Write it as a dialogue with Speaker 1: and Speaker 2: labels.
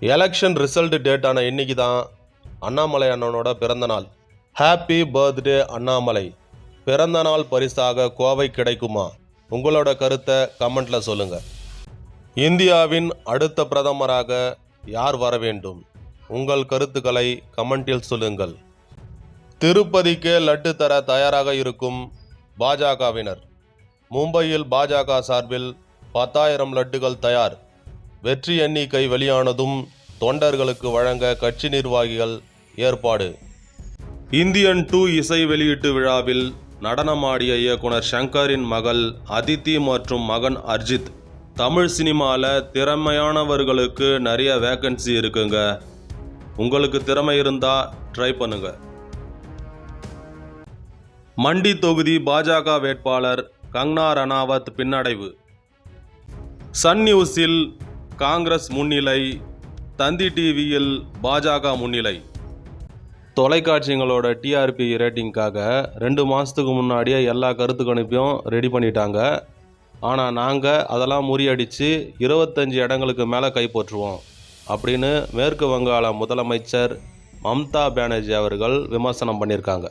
Speaker 1: Election result டேட்டான இன்னைக்கு தான் அண்ணாமலை அண்ணனோட பிறந்தநாள் ஹாப்பி பர்த்டே அண்ணாமலை. பிறந்தநாள் பரிசாக கோவை கிடைக்குமா? உங்களோட கருத்தை கமெண்ட்டில் சொல்லுங்கள் இந்தியாவின் அடுத்த பிரதமராக யார் வர வேண்டும்? உங்கள் கருத்துக்களை கமெண்டில் சொல்லுங்கள். திருப்பதிக்கு லட்டு தர தயாராக இருக்கும் பாஜகவினர். மும்பையில் பாஜக சார்பில் பத்தாயிரம் லட்டுகள் தயார். வெற்றி எண்ணிக்கை வெளியானதும் தொண்டர்களுக்கு வழங்க கட்சி நிர்வாகிகள் ஏற்பாடு. இந்தியன் டூ இசை வெளியீட்டு விழாவில் நடனமாடிய இயக்குனர் ஷங்கரின் மகள் அதித்தி மற்றும் மகன் அர்ஜித். தமிழ் சினிமாவில் திறமையானவர்களுக்கு நிறைய வேக்கன்சி இருக்குங்க. உங்களுக்கு திறமை இருந்தால் ட்ரை பண்ணுங்க. மண்டி தொகுதி பாஜக வேட்பாளர் கங்னா ரணாவத் பின்னடைவு. சன் நியூஸில் காங்கிரஸ் முன்னிலை தந்தி டிவியில் பாஜக முன்னிலை. தொலைக்காட்சிகளோட டிஆர்பி ரேட்டிங்காக ரெண்டு மாதத்துக்கு முன்னாடியே எல்லா கருத்து கணிப்பையும் ரெடி பண்ணிட்டாங்க. ஆனால் நாங்கள் அதெல்லாம் முறியடித்து இருபத்தஞ்சி இடங்களுக்கு மேலே கைப்பற்றுவோம் அப்படின்னு மேற்கு வங்காள முதலமைச்சர் மம்தா பானர்ஜி அவர்கள் விமர்சனம் பண்ணியிருக்காங்க.